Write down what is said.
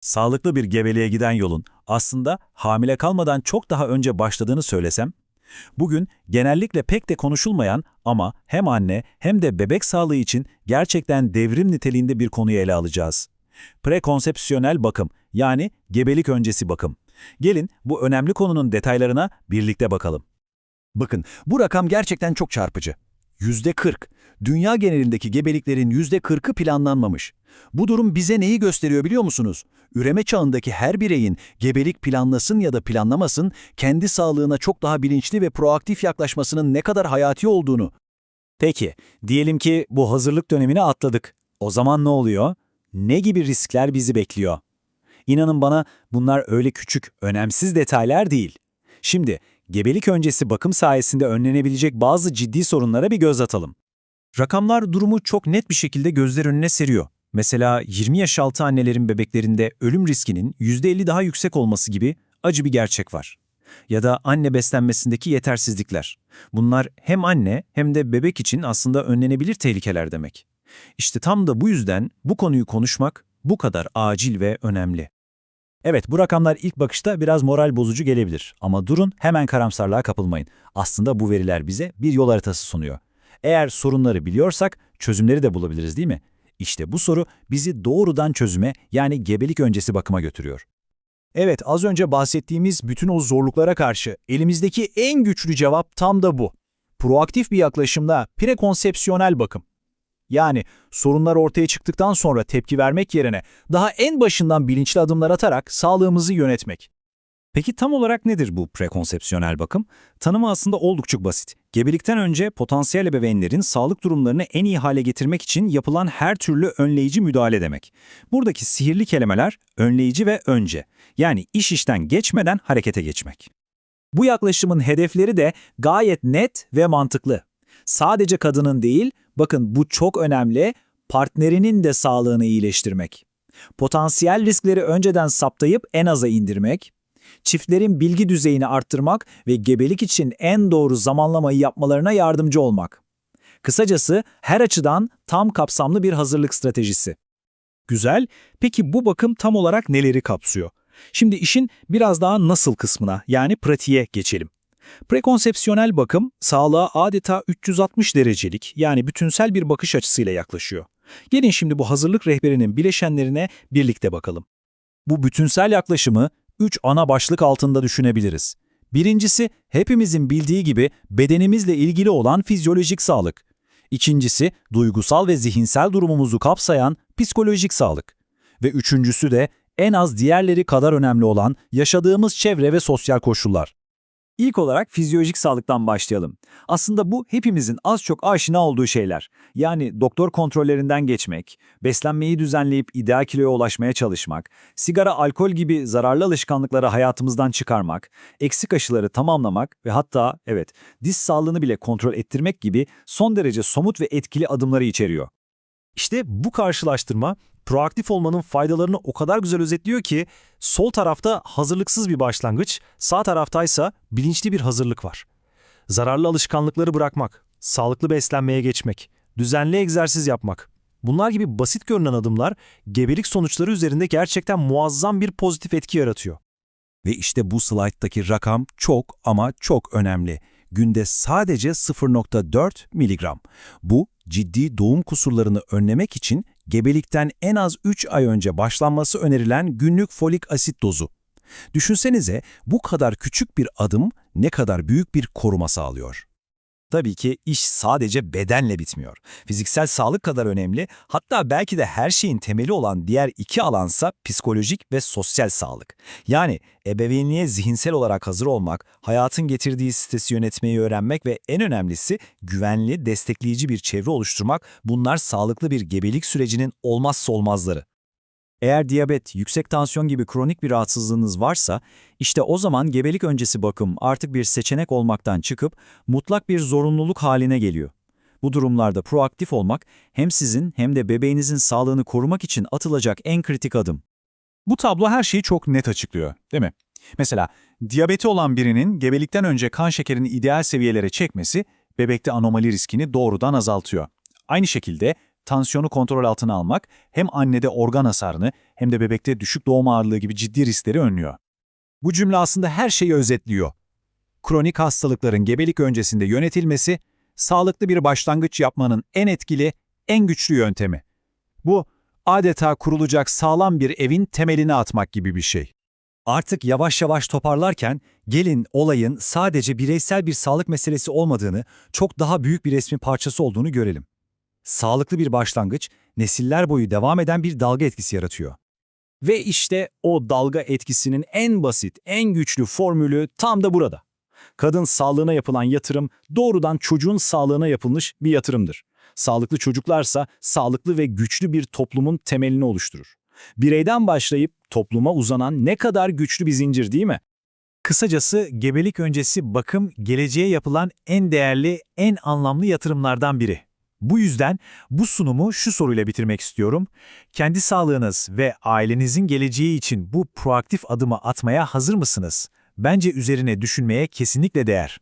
Sağlıklı bir gebeliğe giden yolun aslında hamile kalmadan çok daha önce başladığını söylesem, bugün genellikle pek de konuşulmayan ama hem anne hem de bebek sağlığı için gerçekten devrim niteliğinde bir konuyu ele alacağız. Prekonsepsiyonel bakım yani gebelik öncesi bakım. Gelin bu önemli konunun detaylarına birlikte bakalım. Bakın bu rakam gerçekten çok çarpıcı. Yüzde 40. Dünya genelindeki gebeliklerin yüzde 40'ı planlanmamış. Bu durum bize neyi gösteriyor biliyor musunuz? Üreme çağındaki her bireyin gebelik planlasın ya da planlamasın kendi sağlığına çok daha bilinçli ve proaktif yaklaşmasının ne kadar hayati olduğunu. Peki, diyelim ki bu hazırlık dönemini atladık. O zaman ne oluyor? Ne gibi riskler bizi bekliyor? İnanın bana bunlar öyle küçük, önemsiz detaylar değil. Şimdi gebelik öncesi bakım sayesinde önlenebilecek bazı ciddi sorunlara bir göz atalım. Rakamlar durumu çok net bir şekilde gözler önüne seriyor. Mesela 20 yaş altı annelerin bebeklerinde ölüm riskinin %50 daha yüksek olması gibi acı bir gerçek var. Ya da anne beslenmesindeki yetersizlikler. Bunlar hem anne hem de bebek için aslında önlenebilir tehlikeler demek. İşte tam da bu yüzden bu konuyu konuşmak bu kadar acil ve önemli. Evet, bu rakamlar ilk bakışta biraz moral bozucu gelebilir ama durun hemen karamsarlığa kapılmayın. Aslında bu veriler bize bir yol haritası sunuyor. Eğer sorunları biliyorsak çözümleri de bulabiliriz değil mi? İşte bu soru bizi doğrudan çözüme yani gebelik öncesi bakıma götürüyor. Evet, az önce bahsettiğimiz bütün o zorluklara karşı elimizdeki en güçlü cevap tam da bu. Proaktif bir yaklaşımda prekonsepsiyonel bakım. Yani sorunlar ortaya çıktıktan sonra tepki vermek yerine daha en başından bilinçli adımlar atarak sağlığımızı yönetmek. Peki tam olarak nedir bu prekonsepsiyonel bakım? Tanımı aslında oldukça basit. Gebelikten önce potansiyel ebeveynlerin sağlık durumlarını en iyi hale getirmek için yapılan her türlü önleyici müdahale demek. Buradaki sihirli kelimeler önleyici ve önce. Yani iş işten geçmeden harekete geçmek. Bu yaklaşımın hedefleri de gayet net ve mantıklı. Sadece kadının değil, bakın bu çok önemli, partnerinin de sağlığını iyileştirmek. Potansiyel riskleri önceden saptayıp en aza indirmek, çiftlerin bilgi düzeyini arttırmak ve gebelik için en doğru zamanlamayı yapmalarına yardımcı olmak. Kısacası her açıdan tam kapsamlı bir hazırlık stratejisi. Güzel. Peki bu bakım tam olarak neleri kapsıyor? Şimdi işin biraz daha nasıl kısmına yani pratiğe geçelim. Prekonsepsiyonel bakım sağlığa adeta 360 derecelik yani bütünsel bir bakış açısıyla yaklaşıyor. Gelin şimdi bu hazırlık rehberinin bileşenlerine birlikte bakalım. Bu bütünsel yaklaşımı üç ana başlık altında düşünebiliriz. Birincisi, hepimizin bildiği gibi bedenimizle ilgili olan fizyolojik sağlık. İkincisi, duygusal ve zihinsel durumumuzu kapsayan psikolojik sağlık. Ve üçüncüsü de en az diğerleri kadar önemli olan yaşadığımız çevre ve sosyal koşullar. İlk olarak fizyolojik sağlıktan başlayalım. Aslında bu hepimizin az çok aşina olduğu şeyler. Yani doktor kontrollerinden geçmek, beslenmeyi düzenleyip ideal kiloya ulaşmaya çalışmak, sigara, alkol gibi zararlı alışkanlıkları hayatımızdan çıkarmak, eksik aşıları tamamlamak ve hatta evet diz sağlığını bile kontrol ettirmek gibi son derece somut ve etkili adımları içeriyor. İşte bu karşılaştırma proaktif olmanın faydalarını o kadar güzel özetliyor ki sol tarafta hazırlıksız bir başlangıç, sağ taraftaysa bilinçli bir hazırlık var. Zararlı alışkanlıkları bırakmak, sağlıklı beslenmeye geçmek, düzenli egzersiz yapmak. Bunlar gibi basit görünen adımlar gebelik sonuçları üzerinde gerçekten muazzam bir pozitif etki yaratıyor. Ve işte bu slayttaki rakam çok ama çok önemli. Günde sadece 0.4 miligram. Bu ciddi doğum kusurlarını önlemek için gebelikten en az 3 ay önce başlanması önerilen günlük folik asit dozu. Düşünsenize bu kadar küçük bir adım ne kadar büyük bir koruma sağlıyor. Tabii ki iş sadece bedenle bitmiyor. Fiziksel sağlık kadar önemli, hatta belki de her şeyin temeli olan diğer iki alansa psikolojik ve sosyal sağlık. Yani ebeveynliğe zihinsel olarak hazır olmak, hayatın getirdiği stresi yönetmeyi öğrenmek ve en önemlisi güvenli, destekleyici bir çevre oluşturmak bunlar sağlıklı bir gebelik sürecinin olmazsa olmazları. Eğer diyabet, yüksek tansiyon gibi kronik bir rahatsızlığınız varsa, işte o zaman gebelik öncesi bakım artık bir seçenek olmaktan çıkıp mutlak bir zorunluluk haline geliyor. Bu durumlarda proaktif olmak hem sizin hem de bebeğinizin sağlığını korumak için atılacak en kritik adım. Bu tablo her şeyi çok net açıklıyor, değil mi? Mesela diyabeti olan birinin gebelikten önce kan şekerini ideal seviyelere çekmesi bebekte anomali riskini doğrudan azaltıyor. Aynı şekilde tansiyonu kontrol altına almak hem annede organ hasarını hem de bebekte düşük doğum ağırlığı gibi ciddi riskleri önlüyor. Bu cümle aslında her şeyi özetliyor. Kronik hastalıkların gebelik öncesinde yönetilmesi, sağlıklı bir başlangıç yapmanın en etkili, en güçlü yöntemi. Bu, adeta kurulacak sağlam bir evin temelini atmak gibi bir şey. Artık yavaş yavaş toparlarken gelin olayın sadece bireysel bir sağlık meselesi olmadığını, çok daha büyük bir resmin parçası olduğunu görelim. Sağlıklı bir başlangıç, nesiller boyu devam eden bir dalga etkisi yaratıyor. Ve işte o dalga etkisinin en basit, en güçlü formülü tam da burada. Kadın sağlığına yapılan yatırım doğrudan çocuğun sağlığına yapılmış bir yatırımdır. Sağlıklı çocuklarsa sağlıklı ve güçlü bir toplumun temelini oluşturur. Bireyden başlayıp topluma uzanan ne kadar güçlü bir zincir değil mi? Kısacası gebelik öncesi bakım geleceğe yapılan en değerli, en anlamlı yatırımlardan biri. Bu yüzden bu sunumu şu soruyla bitirmek istiyorum. Kendi sağlığınız ve ailenizin geleceği için bu proaktif adımı atmaya hazır mısınız? Bence üzerine düşünmeye kesinlikle değer.